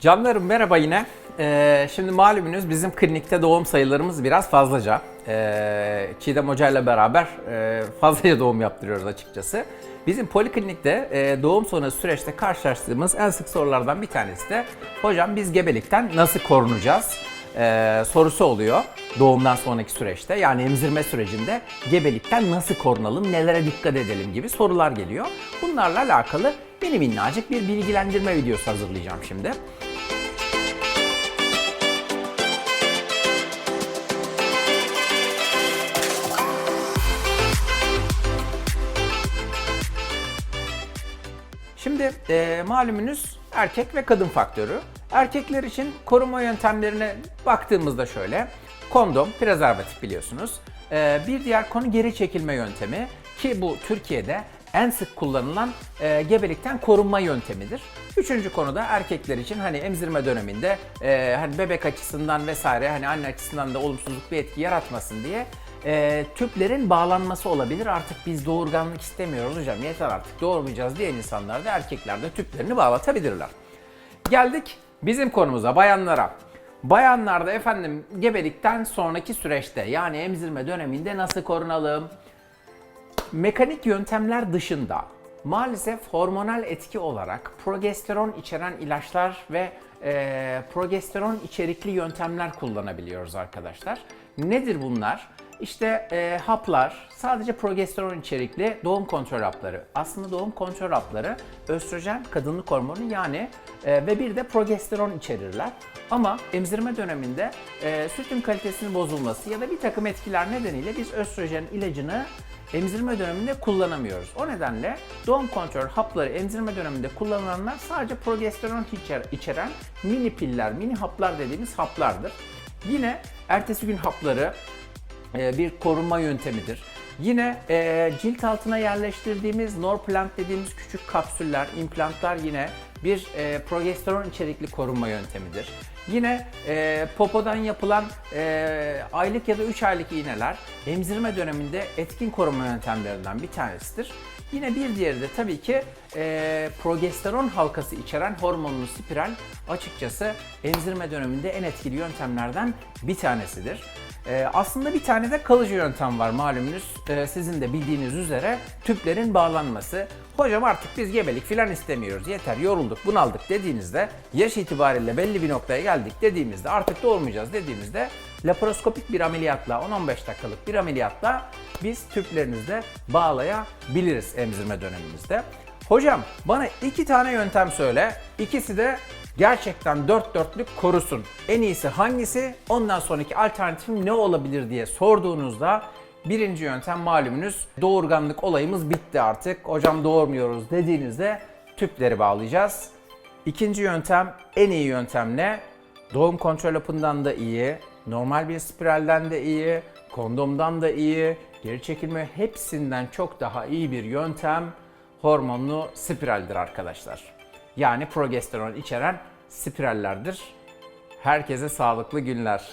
Canlarım merhaba yine. Ee, şimdi malumunuz bizim klinikte doğum sayılarımız biraz fazlaca. Ee, Çiğdem Hoca ile beraber e, fazlaca doğum yaptırıyoruz açıkçası. Bizim poliklinikte e, doğum sonrası süreçte karşılaştığımız en sık sorulardan bir tanesi de hocam biz gebelikten nasıl korunacağız? Ee, sorusu oluyor doğumdan sonraki süreçte yani emzirme sürecinde gebelikten nasıl korunalım, nelere dikkat edelim gibi sorular geliyor. Bunlarla alakalı mini minnacık bir bilgilendirme videosu hazırlayacağım şimdi. Şimdi e, malumunuz erkek ve kadın faktörü. Erkekler için koruma yöntemlerine baktığımızda şöyle. Kondom, prezervatif biliyorsunuz. E, bir diğer konu geri çekilme yöntemi ki bu Türkiye'de en sık kullanılan e, gebelikten korunma yöntemidir. Üçüncü konu da erkekler için hani emzirme döneminde e, hani bebek açısından vesaire hani anne açısından da olumsuzluk bir etki yaratmasın diye e, tüplerin bağlanması olabilir. Artık biz doğurganlık istemiyoruz hocam yeter artık doğurmayacağız diyen insanlar da erkekler de tüplerini bağlatabilirler. Geldik bizim konumuza bayanlara. Bayanlarda efendim gebelikten sonraki süreçte yani emzirme döneminde nasıl korunalım? Mekanik yöntemler dışında maalesef hormonal etki olarak progesteron içeren ilaçlar ve e, progesteron içerikli yöntemler kullanabiliyoruz arkadaşlar. Nedir bunlar? İşte e, haplar, sadece progesteron içerikli doğum kontrol hapları. Aslında doğum kontrol hapları östrojen, kadınlık hormonu yani e, ve bir de progesteron içerirler. Ama emzirme döneminde e, sütün kalitesinin bozulması ya da bir takım etkiler nedeniyle biz östrojen ilacını emzirme döneminde kullanamıyoruz. O nedenle doğum kontrol hapları emzirme döneminde kullanılanlar sadece progesteron içer- içeren mini piller, mini haplar dediğimiz haplardır. Yine ertesi gün hapları bir korunma yöntemidir. Yine e, cilt altına yerleştirdiğimiz Norplant dediğimiz küçük kapsüller, implantlar yine bir e, progesteron içerikli korunma yöntemidir. Yine e, popodan yapılan e, aylık ya da 3 aylık iğneler emzirme döneminde etkin koruma yöntemlerinden bir tanesidir. Yine bir diğeri de tabii ki e, progesteron halkası içeren hormonlu spiral açıkçası emzirme döneminde en etkili yöntemlerden bir tanesidir. Ee, aslında bir tane de kalıcı yöntem var malumunuz. Ee, sizin de bildiğiniz üzere tüplerin bağlanması. Hocam artık biz gebelik filan istemiyoruz. Yeter yorulduk bunaldık dediğinizde yaş itibariyle belli bir noktaya geldik dediğimizde artık doğurmayacağız dediğimizde laparoskopik bir ameliyatla 10-15 dakikalık bir ameliyatla biz tüplerinizde bağlayabiliriz emzirme dönemimizde. Hocam bana iki tane yöntem söyle. İkisi de gerçekten dört dörtlük korusun. En iyisi hangisi? Ondan sonraki alternatifim ne olabilir diye sorduğunuzda birinci yöntem malumunuz doğurganlık olayımız bitti artık. Hocam doğurmuyoruz dediğinizde tüpleri bağlayacağız. İkinci yöntem en iyi yöntem ne? Doğum kontrol hapından da iyi, normal bir spiralden de iyi, kondomdan da iyi, geri çekilme hepsinden çok daha iyi bir yöntem hormonlu spiraldir arkadaşlar. Yani progesteron içeren spirallerdir. Herkese sağlıklı günler.